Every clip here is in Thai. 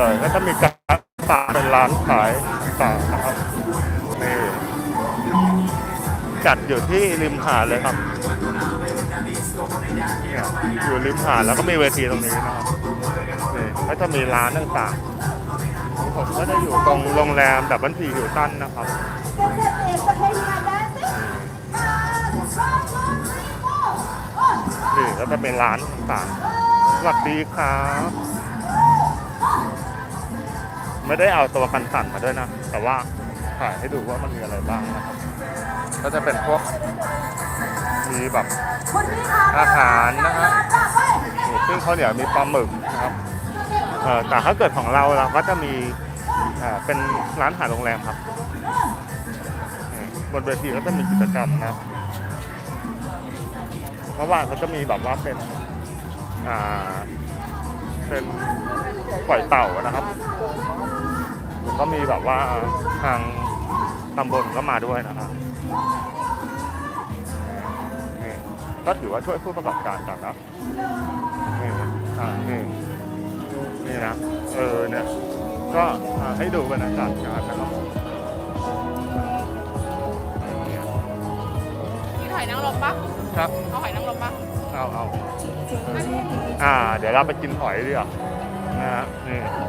เลยก็จะมีการตางเป็นร้านขายต่างนะครับนี่จัดอยู่ที่ริมหาดเลยครับเนี่ยอยู่ริมหาดแล้วก็มีเวทีตรงนี้นะครับนี่ก็จะมีร้านต่างๆผมก็จะอยู่ตรงโรงแรมแบบบันทีอยู่ตันนะครับนี่ก็จะเป็นร้านต่างๆสวัสดีครับ ไม่ได้เอาตัวกันสั่นมาด้วยนะ แต่ว่าถ่ายให้ดูว่ามันมีอะไรบ้างนะครับ ก็จะเป็นพวกมีแบบอาหารนะฮะนี่ซึ่งเขาเนียวมีปลาหมึกนะครับเออแต่ถ้าเกิดของเราเราก็จะมีเป็นร้านอาหารโรงแรมครับ บนเวทีก็จะมีกิจกรรมนะครับเพราะว่าเขาจะมีแบบว่าเป็นเป็นปล่อยเต่านะครับ ก็มีแบบว่าทางตำบลก็มาด้วยนะครับนี่ก็ถือว่าช่วยผู้ประกอบการกันนะนี่อ่านี่นี่นะเออเนี่ยก็อ่าให้ดูบรรยากาศงานนะครับเนี่ยกินหอยนางรมปะครับ เอาหอยนางรมปะเอาเอาอ่า เดี๋ยวเราไปกินหอยดีกว่านะฮะนี่นี่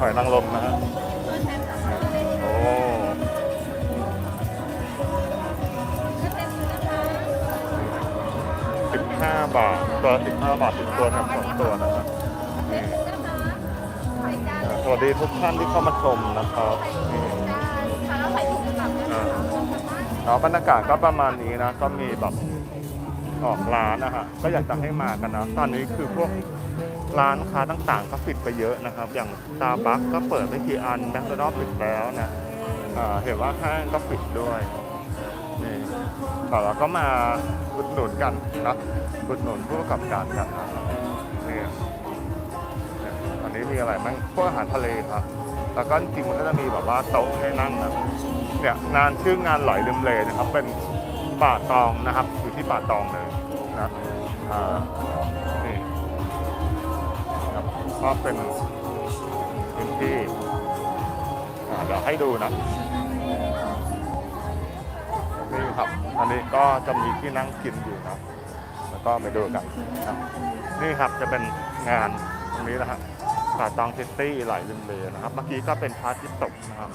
หอยนางรมนะฮะโอ้สิบห้าบาทตัวสิบห้าบาทสิบตัวครับสองตัวนะครับนี่สวัสดีทุกท่านที่เข้ามาชมนะครับนี่แล้วใส่ถุงกลับอ่าแล้วบรรยากาศก็ประมาณนี้นะ ก็มีแบบ ออกร้านนะฮะก็อยากจะให้มากันนะ ตอนนี้คือพวกร้านค้าต่างๆ ก็ปิดไปเยอะนะครับ อย่างตาบัคก็เปิดไม่กี่อันแมคโดนัลปิดแล้วนะเห็นว่าห้างก็ปิดด้วยนี่แต่เราก็มาอุดหนุนกันนะอุดหนุนผู้ประกอบการกันนะนี่เนี่ยอันนี้มีอะไรบ้างพวกอาหารทะเลครับแล้วก็จริงมันก็จะมีแบบว่าโต๊ะให้นั่งนะเนี่ยงานชื่องานหลอยลืมเลนะครับเป็น ป่าตองนะครับ อยู่ที่ป่าตองเลยนะนี่ครับก็เป็นพื้นที่เดี๋ยวให้ดูนะนี่ครับอันนี้ก็จะมีที่นั่งกินอยู่นะแล้วก็ไปดูกันนะนี่ครับจะเป็นงานตรงนี้นะฮะป่าตองซิตี้ไหลริมเลนะครับ เมื่อกี้ก็เป็นพาระอาทิตย์ตกนะครับ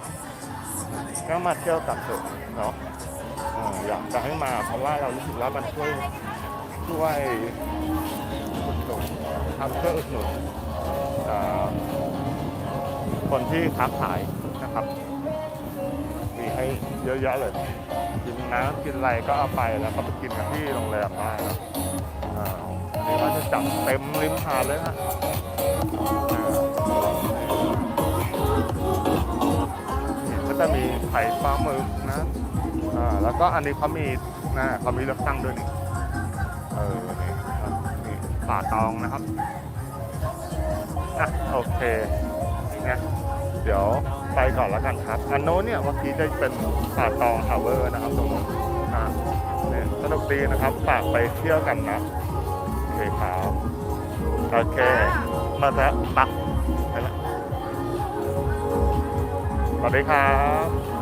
ก็มาเที่ยวกันเถอะเนาะ อยากจะให้มาเพราะว่าเรารู้สึกว่ามันช่วยช่วยอุดหนุนครับช่วยอุดหนุนคนที่ค้าขายนะครับ มีให้เยอะแยะเลย กินน้ำกินอะไรก็เอาไปแล้วก็ไปกินกันที่โรงแรมได้นะอ่าอันนี้ก็จะจัดเต็มริมหาดเลยฮะนี่ก็จะมีไข่ปลาหมึกนะอ่า แล้วก็อันนี้เขามีนะเขามีเลือกตั้งด้วยนี่เออนี่ครับนี่ป่าตองนะครับอะโอเคเนี่ยเดี๋ยวไปก่อนแล้วกันครับ อันโน้นเนี่ยเมื่อกี้จะเป็นป่าตองทาวเวอร์นะครับตรงนู้นอ่าเนี่ยสนุกดีนะครับฝากไปเที่ยวกันนะโอเคครับโอเค มาแล้วปักไปแล้วสวัสดีครับ